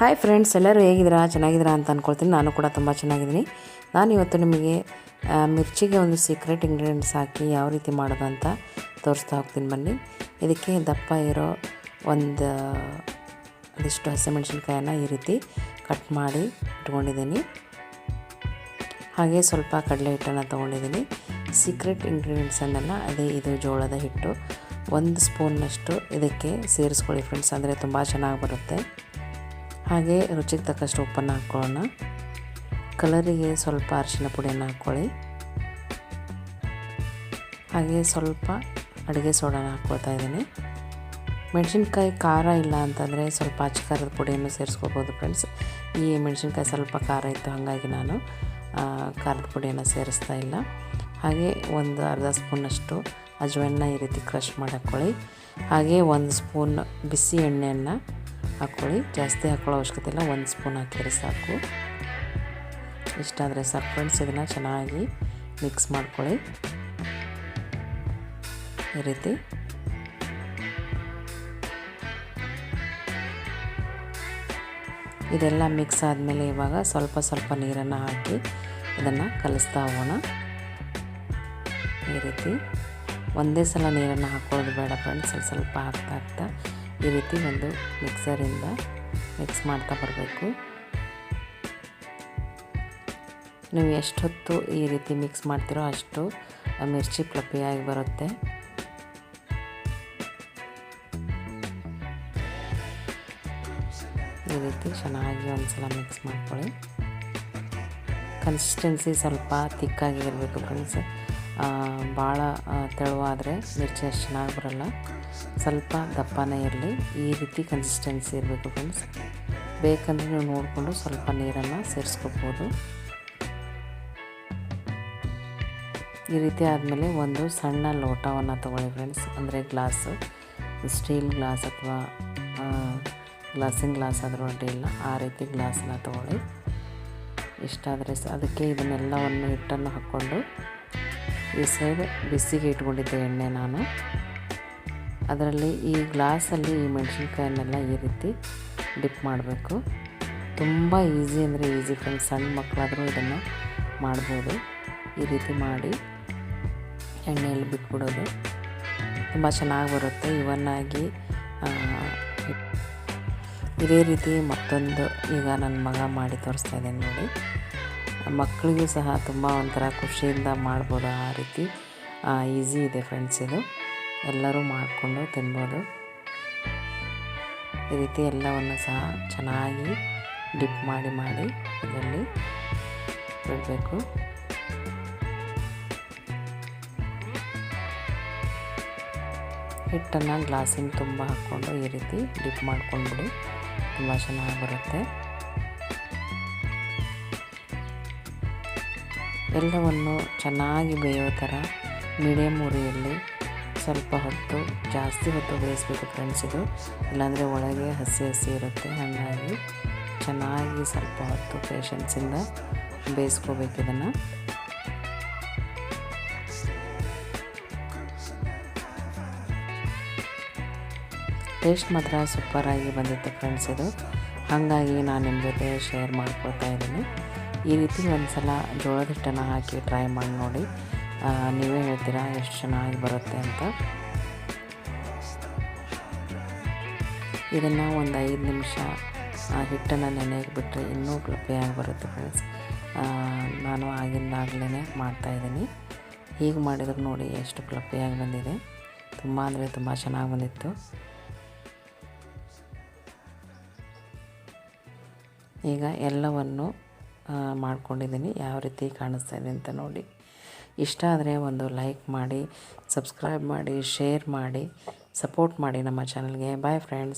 Hi friends ಎಲ್ಲರೂ ಹೇಗಿದ್ದೀರಾ? ಚೆನ್ನಾಗಿದ್ದೀರಾ ಅಂತ ಅಂದ್ಕೊಳ್ತೀನಿ ನಾನು ಕೂಡ ತುಂಬ ಚೆನ್ನಾಗಿದ್ದೀನಿ. ನಾನು ಇವತ್ತು ನಿಮಗೆ ಮಿರ್ಚಿಗೆ ಒಂದು ಸೀಕ್ರೆಟ್ ಇಂಗ್ರೀಡಿಯೆಂಟ್ಸ್ ಹಾಕಿ ಯಾವ ರೀತಿ ಮಾಡೋದು ಅಂತ ತೋರಿಸ್ತಾ ಹೋಗ್ತೀನಿ ಬನ್ನಿ. ಇದಕ್ಕೆ ದಪ್ಪ ಇರೋ ಒಂದು, ಒಂದಿಷ್ಟು ಹಸಿಮೆಣಸಿನ್ಕಾಯನ್ನ ಈ ರೀತಿ ಕಟ್ ಮಾಡಿ ಇಟ್ಕೊಂಡಿದ್ದೀನಿ. ಹಾಗೆ ಸ್ವಲ್ಪ ಕಡಲೆ ಹಿಟ್ಟನ್ನು ತೊಗೊಂಡಿದ್ದೀನಿ. ಸೀಕ್ರೆಟ್ ಇಂಗ್ರೀಡಿಯೆಂಟ್ಸನ್ನೆಲ್ಲ ಅದೇ ಇದು ಜೋಳದ ಹಿಟ್ಟು. ಒಂದು ಸ್ಪೂನ್ನಷ್ಟು ಇದಕ್ಕೆ ಸೇರಿಸ್ಕೊಳ್ಳಿ ಫ್ರೆಂಡ್ಸ್ ಅಂದರೆ ತುಂಬ ಚೆನ್ನಾಗಿ ಬರುತ್ತೆ. ಹಾಗೆ ರುಚಿಗೆ ತಕ್ಕಷ್ಟು ಉಪ್ಪನ್ನು ಹಾಕ್ಕೊಳ್ಳೋಣ. ಕಲರಿಗೆ ಸ್ವಲ್ಪ ಅರಿಶಿನ ಪುಡಿಯನ್ನು ಹಾಕ್ಕೊಳ್ಳಿ. ಹಾಗೆ ಸ್ವಲ್ಪ ಅಡುಗೆ ಸೋಡಾನ ಹಾಕ್ಕೊಳ್ತಾ ಇದ್ದೀನಿ. ಮೆಣಸಿನ್ಕಾಯಿ ಖಾರ ಇಲ್ಲ ಅಂತಂದರೆ ಸ್ವಲ್ಪ ಅಚ್ಚಕಾರದ ಪುಡಿಯನ್ನು ಸೇರಿಸ್ಕೋಬೋದು ಫ್ರೆಂಡ್ಸ್ ಈ ಮೆಣಸಿನ್ಕಾಯಿ ಸ್ವಲ್ಪ ಖಾರ ಇತ್ತು ಹಾಗಾಗಿ ನಾನು ಖಾರದ ಪುಡಿಯನ್ನು ಸೇರಿಸ್ತಾ ಇಲ್ಲ. ಹಾಗೆ ಒಂದು ಅರ್ಧ ಸ್ಪೂನಷ್ಟು ಅಜ್ವೆಣ್ಣ ಈ ರೀತಿ ಕ್ರಷ್ ಮಾಡಿ ಹಾಕ್ಕೊಳ್ಳಿ ಹಾಗೆ ಒಂದು ಸ್ಪೂನ್ ಬಿಸಿ ಎಣ್ಣೆಯನ್ನು ಹಾಕ್ಕೊಳ್ಳಿ. ಜಾಸ್ತಿ ಹಾಕ್ಕೊಳ್ಳೋ ಅವಶ್ಯಕತೆ ಇಲ್ಲ. ಒಂದು ಸ್ಪೂನ್ ಹಾಕಿದರೆ ಸಾಕು. ಇಷ್ಟಾದರೆ ಸಾಕು ಫ್ರೆಂಡ್ಸ್ ಇದನ್ನು ಚೆನ್ನಾಗಿ ಮಿಕ್ಸ್ ಮಾಡ್ಕೊಳ್ಳಿ. ಈ ರೀತಿ. ಇದೆಲ್ಲ ಮಿಕ್ಸ್ ಆದಮೇಲೆ ಇವಾಗ ಸ್ವಲ್ಪ ಸ್ವಲ್ಪ ನೀರನ್ನು ಹಾಕಿ ಇದನ್ನು ಕಲಿಸ್ತಾ ಹೋಗೋಣ. ಈ ರೀತಿ. ಒಂದೇ ಸಲ ನೀರನ್ನು ಹಾಕೊಳ್ಳೋದು ಬೇಡ ಫ್ರೆಂಡ್ಸ್ ಸ್ವಲ್ಪ ಸ್ವಲ್ಪ ಹಾಕ್ತಾ ಹಾಕ್ತಾ ಈ ರೀತಿ ಒಂದು ಮಿಕ್ಸರಿಂದ ಮಿಕ್ಸ್ ಮಾಡ್ತಾ ಬರಬೇಕು. ನೀವು ಎಷ್ಟು ಹೊತ್ತು ಈ ರೀತಿ ಮಿಕ್ಸ್ ಮಾಡ್ತೀರೋ ಅಷ್ಟು ಮಿರ್ಚಿ ಪ್ಲಪ್ಪಿಯಾಗಿ ಬರುತ್ತೆ. ಈ ರೀತಿ ಚೆನ್ನಾಗಿ ಒಂದು ಸಲ ಮಿಕ್ಸ್ ಮಾಡ್ಕೊಳ್ಳಿ. ಕನ್ಸಿಸ್ಟೆನ್ಸಿ ಸ್ವಲ್ಪ ತಿಕ್ಕಾಗಿರಬೇಕು ಫ್ರೆಂಡ್ಸ್. ಭಾಳ ತೆಳುವಾದರೆ ಮಿರ್ಚಿ ಅಷ್ಟು ಚೆನ್ನಾಗಿ ಬರಲ್ಲ. ಸ್ವಲ್ಪ ದಪ್ಪನೇ ಇರಲಿ. ಈ ರೀತಿ ಕನ್ಸಿಸ್ಟೆನ್ಸಿ ಇರಬೇಕು ಫ್ರೆಂಡ್ಸ್ ಬೇಕಂದರೆ ನೀವು ನೋಡಿಕೊಂಡು ಸ್ವಲ್ಪ ನೀರನ್ನು ಸೇರಿಸ್ಕೋಬೋದು. ಈ ರೀತಿ ಆದಮೇಲೆ ಒಂದು ಸಣ್ಣ ಲೋಟವನ್ನು ತೊಗೊಳ್ಳಿ ಫ್ರೆಂಡ್ಸ್ ಅಂದರೆ ಗ್ಲಾಸ್ ಸ್ಟೀಲ್ ಗ್ಲಾಸ್ ಅಥವಾ ಗ್ಲಾಸಿನ ಗ್ಲಾಸ್ ಆದರೂ ಅಡ್ಡಿಲ್ಲ ಆ ರೀತಿ ಗ್ಲಾಸನ್ನ ತೊಗೊಳ್ಳಿ. ಇಷ್ಟಾದರೆ ಅದಕ್ಕೆ ಇದನ್ನೆಲ್ಲವನ್ನು ಹಿಟ್ಟನ್ನು ಹಾಕ್ಕೊಂಡು ಸೈಡ್ ಬಿಸಿಗೆ ಇಟ್ಕೊಂಡಿದ್ದೆ ಎಣ್ಣೆ ನಾನು. ಅದರಲ್ಲಿ ಈ ಗ್ಲಾಸಲ್ಲಿ ಈ ಮೆಣಸಿನ್ಕಾಯನ್ನೆಲ್ಲ ಈ ರೀತಿ ಡಿಪ್ ಮಾಡಬೇಕು. ತುಂಬ ಈಸಿ ಅಂದರೆ ಈಸಿ ಫ್ರೆಂಡ್ಸ್, ಸಣ್ಣ ಮಕ್ಕಳಾದರೂ ಇದನ್ನು ಮಾಡ್ಬೋದು. ಈ ರೀತಿ ಮಾಡಿ ಎಣ್ಣೆಯಲ್ಲಿ ಬಿಟ್ಬಿಡೋದು. ತುಂಬ ಚೆನ್ನಾಗಿ ಬರುತ್ತೆ, ಇವನ್ನಾಗಿ ಇದೇ ರೀತಿ ಮತ್ತೊಂದು ಈಗ ನನ್ನ ಮಗ ಮಾಡಿ ತೋರಿಸ್ತಾ ಇದ್ದೇನೆ ನೋಡಿ. ಮಕ್ಕಳಿಗೂ ಸಹ ತುಂಬ ಒಂಥರ ಖುಷಿಯಿಂದ ಮಾಡ್ಬೋದು ಆ ರೀತಿ. ಈಸಿ ಇದೆ ಫ್ರೆಂಡ್ಸ್ ಇದು. ಎಲ್ಲರೂ ಮಾಡಿಕೊಂಡು ತಿನ್ಬೋದು. ಈ ರೀತಿ ಎಲ್ಲವನ್ನು ಸಹ ಚೆನ್ನಾಗಿ ಡಿಪ್ ಮಾಡಿ ಮಾಡಿ ಇದರಲ್ಲಿ ಬಿಡಬೇಕು ಹಿಟ್ಟನ್ನು ಗ್ಲಾಸಿನ ತುಂಬ ಹಾಕ್ಕೊಂಡು ಈ ರೀತಿ ಡಿಪ್ ಮಾಡ್ಕೊಂಡ್ಬಿಡಿ. ತುಂಬ ಚೆನ್ನಾಗಿ ಬರುತ್ತೆ ಎಲ್ಲವನ್ನು ಚೆನ್ನಾಗಿ ಬೇಯೋ ಥರ ಮೀಡಿಯಮ್ ಉರಿಯಲ್ಲಿ ಸ್ವಲ್ಪ ಹೊತ್ತು, ಜಾಸ್ತಿ ಹೊತ್ತು ಬೇಯಿಸ್ಬೇಕು ಫ್ರೆಂಡ್ಸ್ ಇದು. ಇಲ್ಲಾಂದರೆ ಒಳಗೆ ಹಸಿ ಹಸಿ ಇರುತ್ತೆ, ಹಾಗಾಗಿ ಚೆನ್ನಾಗಿ ಸ್ವಲ್ಪ ಹೊತ್ತು ಪೇಷನ್ಸಿಂದ ಬೇಯಿಸ್ಕೋಬೇಕು ಇದನ್ನು. ಟೇಸ್ಟ್ ಮಾತ್ರ ಸೂಪರಾಗಿ ಬಂದಿತ್ತು ಫ್ರೆಂಡ್ಸ್ ಇದು. ಹಾಗಾಗಿ ನಾನು ನಿಮ್ಮ ಜೊತೆ ಶೇರ್ ಮಾಡ್ಕೊಳ್ತಾ ಇದ್ದೀನಿ. ಈ ರೀತಿ ಒಂದು ಸಲ ಜೋಳದ ಹಿಟ್ಟನ್ನು ಹಾಕಿ ಟ್ರೈ ಮಾಡಿ ನೋಡಿ. ನೀವೇ ಹೇಳ್ತೀರಾ ಎಷ್ಟು ಚೆನ್ನಾಗಿ ಬರುತ್ತೆ ಅಂತ. ಇದನ್ನು ಒಂದು ಐದು ನಿಮಿಷ ಹಿಟ್ಟನ್ನು ನೆನೆಗೆ ಬಿಟ್ಟರೆ ಇನ್ನೂ ಫ್ಲಫಿಯಾಗಿ ಬರುತ್ತೆ ಫ್ರೆಂಡ್ಸ್ ನಾನು ಆಗಿಂದಾಗಲೇ ಮಾಡ್ತಾಯಿದ್ದೀನಿ ಹೀಗೆ ಮಾಡಿದ್ರೆ ನೋಡಿ ಎಷ್ಟು ಫ್ಲಫಿಯಾಗಿ ಬಂದಿದೆ. ತುಂಬ ಅಂದರೆ ತುಂಬ ಚೆನ್ನಾಗಿ ಬಂದಿತ್ತು. ಈಗ ಎಲ್ಲವನ್ನು ಮಾಡ್ಕೊಂಡಿದ್ದೀನಿ. ಯಾವ ರೀತಿ ಕಾಣಿಸ್ತಾ ಇದೆ ಅಂತ ನೋಡಿ. ಇಷ್ಟ ಆದರೆ ಒಂದು ಲೈಕ್ ಮಾಡಿ, ಸಬ್ಸ್ಕ್ರೈಬ್ ಮಾಡಿ, ಶೇರ್ ಮಾಡಿ, ಸಪೋರ್ಟ್ ಮಾಡಿ ನಮ್ಮ ಚಾನಲ್ಗೆ. Bye friends